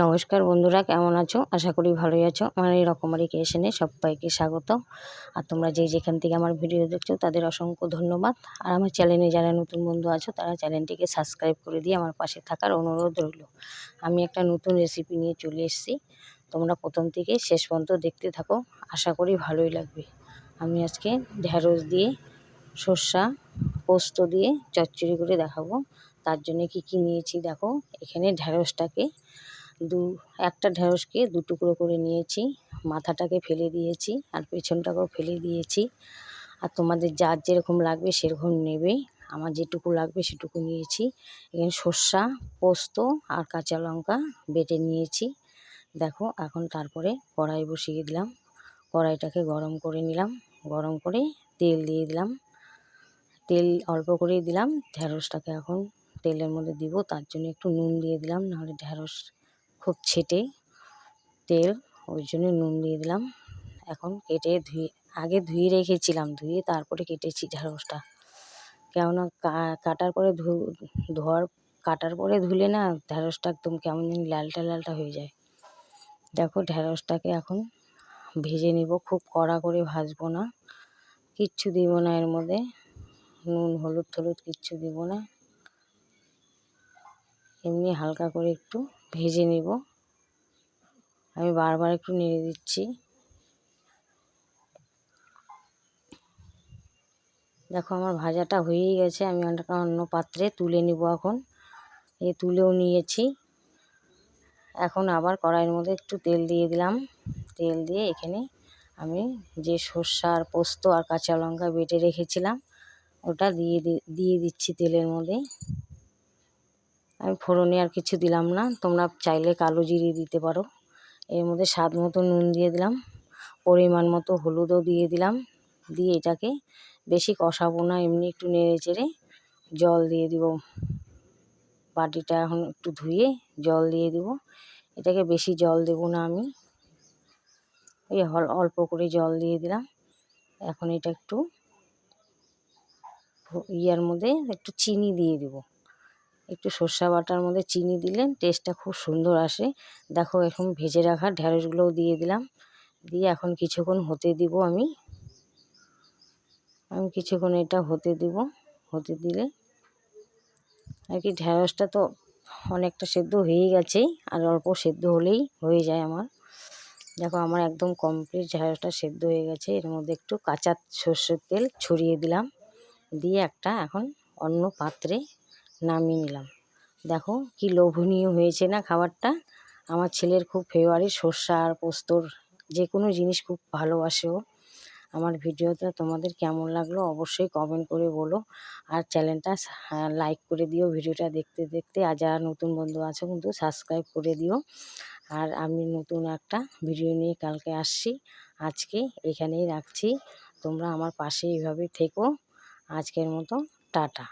নমস্কার বন্ধুরা, কেমন আছো? আশা করি ভালোই আছো। আমার এই রকমারি ক্রিয়েশনে সবাইকে স্বাগত আর তোমরা যে যেখান থেকে আমার ভিডিও দেখছ, তাদের অসংখ্য ধন্যবাদ। আর আমার চ্যানেলে যারা নতুন বন্ধু আছো, তারা চ্যানেলটিকে সাবস্ক্রাইব করে দিয়ে আমার পাশে থাকার অনুরোধ রইল। আমি একটা নতুন রেসিপি নিয়ে চলে এসেছি। তোমরা প্রথম থেকে শেষ পর্যন্ত দেখতে থাকো। আশা করি ভালোই লাগবে। আমি আজকে ঢ্যাঁড়স দিয়ে, সর্ষা পোস্ত দিয়ে চচ্চড়ি করে দেখাবো। তার জন্য কি কি নিয়েছি দেখো। এখানে ঢ্যাঁড়সটাকে দু, একটা ঢেঁড়সকে দু টুকরো করে নিয়েছি। মাথাটাকে ফেলে দিয়েছি আর পেছনটাকেও ফেলে দিয়েছি। আর তোমাদের যার যেরকম লাগবে সেরকম নেবে। আমার যেটুকু লাগবে সেটুকু নিয়েছি। এখানে সর্ষা, পোস্ত আর কাঁচা লঙ্কা বেটে নিয়েছি। দেখো, এখন তারপরে কড়াই বসিয়ে দিলাম। কড়াইটাকে গরম করে নিলাম। গরম করে তেল দিয়ে দিলাম। তেল অল্প করেই দিলাম। ঢ্যাঁড়সটাকে এখন তেলের মধ্যে দিব। তার জন্য একটু নুন দিয়ে দিলাম। নাহলে ঢ্যাঁড়স খুব ছেটে তেল, ওই জন্য নুন দিয়ে দিলাম। এখন কেটে ধুয়ে, আগে ধুয়ে রেখেছিলাম, ধুয়ে তারপরে কেটেছি ঢ্যাঁড়সটা কেননা কাটার পরে ধু, ধোয়ার, কাটার পরে ধুলে না ঢ্যাঁড়সটা একদম কেমন যেন লালটা লালটা হয়ে যায়। দেখো ঢ্যাঁড়সটাকে এখন ভেজে নিব, খুব কড়া করে ভাজবো না। কিচ্ছু দিব না এর মধ্যে। নুন, হলুদ, টলুদ কিচ্ছু দিব না। এমনি হালকা করে একটু ভেজে নেব। আমি বারবার একটু নেড়ে দিচ্ছি। দেখো আমার ভাজাটা হয়েই গেছে, আমি অন্য পাত্রে তুলে নিব এখন। এ তুলেও নিয়েছি। এখন আবার কড়াইয়ের মধ্যে একটু তেল দিয়ে দিলাম। তেল দিয়ে এখানে আমি যে সর্ষা আর পোস্ত আর কাঁচা লঙ্কা বেটে রেখেছিলাম, ওটা দিয়ে দিয়ে দিচ্ছি তেলের মধ্যে। আমি ফোড়নে আর কিছু দিলাম না। তোমরা চাইলে কালো জিরে দিতে পারো। এর মধ্যে স্বাদ মতো নুন দিয়ে দিলাম। পরিমাণ মতো হলুদও দিয়ে দিলাম। দিয়ে এটাকে বেশি কষাবো না, এমনি একটু নেড়ে চেড়ে জল দিয়ে দিব। বাটিটা এখন একটু ধুয়ে জল দিয়ে দিব। এটাকে বেশি জল দেব না আমি। এই অল্প করে জল দিয়ে দিলাম। এখন এটা একটু ইয়ার মধ্যে একটু চিনি দিয়ে দেবো। একটু সর্ষা বাটার মধ্যে চিনি দিলে টেস্টটা খুব সুন্দর আসে। দেখো এখন ভেজে রাখা ঢ্যাঁড়সগুলোও দিয়ে দিলাম। দিয়ে এখন কিছুক্ষণ হতে দিব আমি। আমি কিছুক্ষণ এটা হতে দিব, হতে দিলে। আর কি ঢ্যাঁড়সটা তো অনেকটা সেদ্ধ হয়েই গেছে, আর অল্প সেদ্ধ হলেই হয়ে যায় আমার। দেখো আমার একদম কমপ্লিট ঢ্যাঁড়সটা সেদ্ধ হয়ে গেছে। এর মধ্যে একটু কাঁচা সর্ষের তেল ছড়িয়ে দিলাম। দিয়ে একটা এখন অন্য পাত্রে নামিয়ে নিলাম। দেখো কি লোভনীয় হয়েছে না খাবারটা? আমার ছেলের খুব ফেভারিট সর্ষা আর পোস্তর যে কোনো জিনিস খুব ভালোবাসে ও। আমার ভিডিওটা তোমাদের কেমন লাগল অবশ্যই কমেন্ট করে বলো। আর চ্যানেলটা লাইক করে দিও ভিডিওটা দেখতে দেখতে। আর যারা নতুন বন্ধু আছে কিন্তু সাবস্ক্রাইব করে দিও। আর আমি নতুন একটা ভিডিও নিয়ে কালকে আসছি। আজকে এখানেই রাখছি। তোমরা আমার পাশে এইভাবে থেকো। আজকের মতো টাটা।